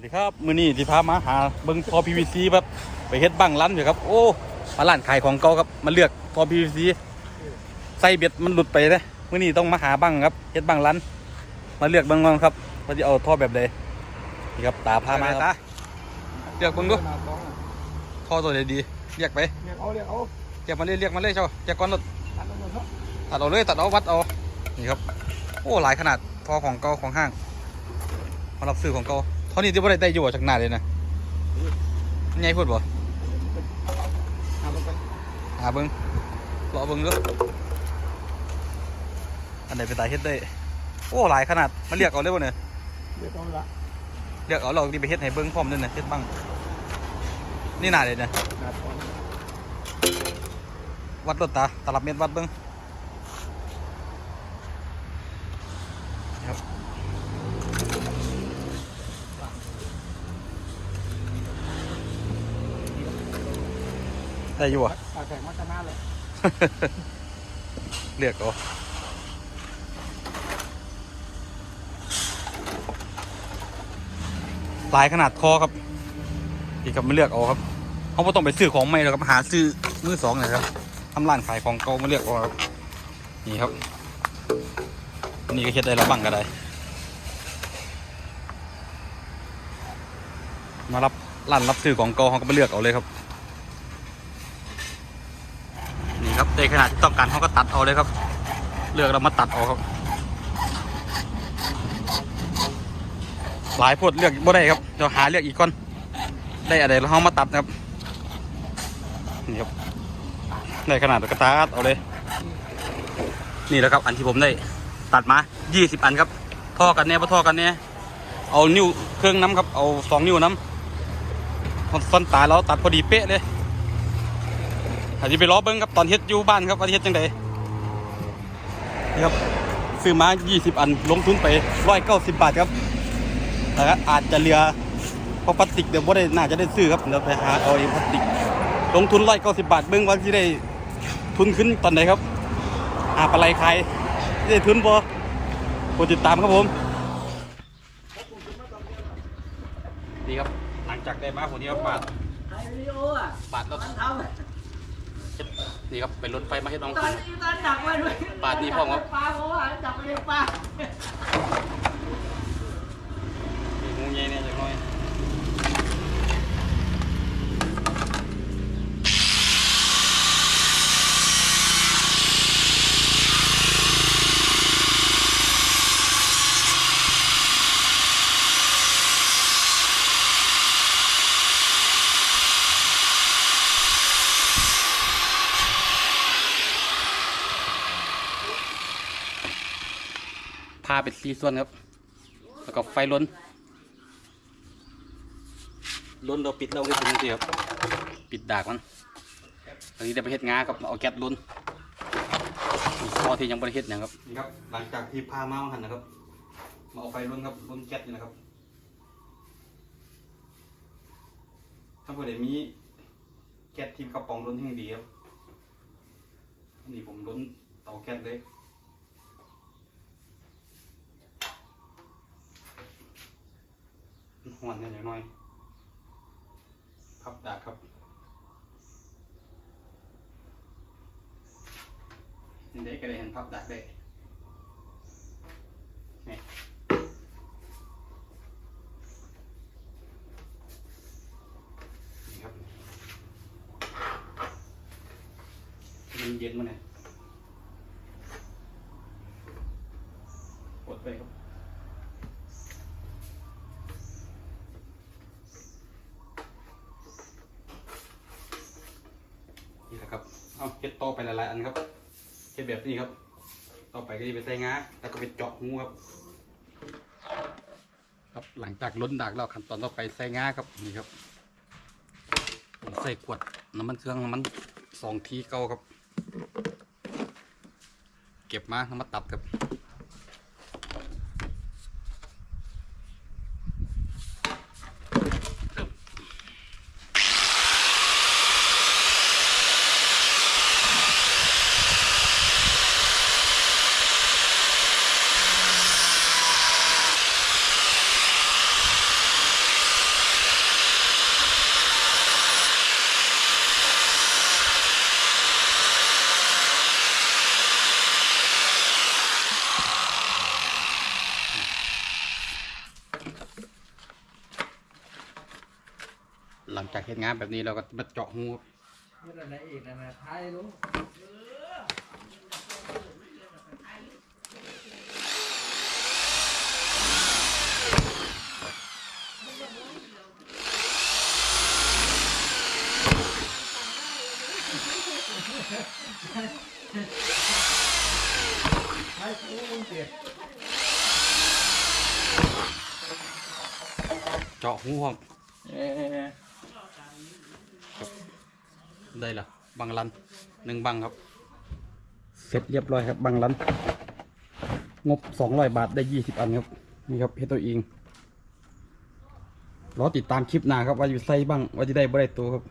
วัสดีครับมื้อนี้ที่พามาหาเบิ่งท่อ PVC แบบไปเฮ็ดบังร้านอยู่ครับโอ้มาร้านขายของเก่าครับมาเลือกท่อ PVC ใส่เบ็ดมันหลุดไปเลยมื้อนี้ต้องมาหาบังครับเฮ็ดบังร้านมาเลือกเบิ่งก่อนครับว่าจะเอาท่อแบบใดนี่ครับตาพามาครับเลือกเบิ่งดูท่อตัวใดดีเรียกไปเรียกเอาเรียกเอาเรียกมาเลยเรียกมาเลยเจ้าเรียกก่อนรถตัดลงมาเถอะตัดเอาเลยตัดเอาวัดเอานี่ครับโอ้หลายขนาดท่อของเก่าของห้างมารับซื้อของเก่า เท่านี้ที่บ่ได้ได้อยู่จากหน้าเลยนะใหญ่พูดบ่เอาลงไปหาเบิ้งรอเบิ้งเด้ออันไหนเป็นตาเฮ็ดได้ โอ้หลายขนาดมาเรียกเอาเลยบ่เนี่ยเรียกเอาละเรียกเอาเราที่ไปเฮ็ดให้เบิ้งพร้อมด้วยนะเฮ็ดบ้างนี่หนาเลยนะหนาดก่อนวัดรถตาตลับเม็ดวัดเบิ้ง ได้อยู่อะปากแข็งมาชนะเลยเรียกเอาหลายขนาดคอครับอีกครับมาเลือกเอาครับเขาไม่ต้องไปซื้อของใหม่หรอกครับหาซื้อมือสองเลยครับทำร้านขายของเก่ามาเลือกเอาครับนี่ครับอันนี่ก็เฮ็ดได้ระบังก็ได้ มารับร้านรับซื้อของเก่าเขาก็มาเลือกเอาเลยครับ นี่ครับ ในขนาดที่ต้องการเขาก็ตัดเอาเลยครับ เลือกแล้วมาตัดเอาครับ หลายพวดเลือกบ่ได้ครับเดี๋ยวหาเลือกอีกก่อนได้อะไรแล้วเขามาตัดนะครับนี่ครับในขนาดกระตาดเอาเลย นี่แหละครับ อันที่ผมได้ตัดมา 20 อันครับท่อกันเนี่ยพอท่อกันเนี่ยเอานิ้วเครื่องน้ำครับ เอาสองนิ้วน้ำฟันตาแล้วตัดพอดีเป๊ะเลย อาจจะไปล้อเบิ้งครับตอนเฮ็ดอยู่บ้านครับว่าเฮ็ดจังไดนี่ครับซื้อมา 20 อันลงทุนไป190 บาทครับแต่อาจจะเหลือเพราะพลาสติกเดี๋ยวบ่ได้น่าจะได้ซื้อครับเดี๋ยวไปหาเอาเองพลาสติก ลงทุน190 บาทเบิ้งว่าสิได้ทุนขึ้นตอนไหนครับหาปลาไหลขายได้ทุนบ่โปรดติดตามครับผมดีครับหลังจากได้มาผมนี้ครับบาทถ่ายวิดีโออะบาทแล้ว นทำนี่ครับเป็นรถไฟมาเฮ็ดน้องตอนตอนดักไว้ด้วยปาดนี่พ่อครับ ปลาเพราะว่าดักไปในปลา มีงูใหญ่เนี่ยจังน้อย พาเป็นสีส่วนครับ แล้วก็ไฟล้น ล้นเราปิดเราไว้ตรงนี้ครับปิดดากมันตอนนี้ได้ไปเฮ็ดงาครับเอาแก๊สล้นมีข้อที่ยังไม่ได้เฮ็ดนะครับนี่ครับ หลังจากที่พามาหันนะครับ มาเอาไฟล้นครับล้นแก๊สนี่นะครับถ้าเผื่อได้มีแก๊สที่กระป๋องล้นที่ดีครับอันนี้ผมล้นเตาแก๊สเลย หวนเนี่ยอย่างน้อยพับดาบครับนี่ได้ก็ได้เห็นพับดาบได้นี่นี่ครับมันเย็นมาเนี่ยกดไปครับ นี่แหละครับ เอาเก็บต่อไปหลายๆอันครับเก็บแบบนี้ครับ ต่อไปก็จะไปใส่งาแล้วก็ไปเจาะงูครับ ครับหลังจากล้นดากแล้วขั้นตอนต่อไปใส่งาครับนี่ครับผมใส่ขวดน้ำมันเครื่องน้ำมันสองทีเก้าครับ เก็บมาน้ำมันตัดครับ จากเห็นงานแบบนี้เราก็มาเจาะหูครับเมื่อไหร่อีกนะนะท้ายรู้ท้ายรู้มึงเสียเจาะหูครั ได้ละบังลันหนึ่งบังครับ เสร็จเรียบร้อยครับบังลันงบสองร้อยบาทได้ยี่สิบอันครับ นี่ครับเฮดตัวเองรอติดตามคลิปหน้าครับว่าอยู่ไซบ้างว่าจะได้บ่ได้ตัวครับ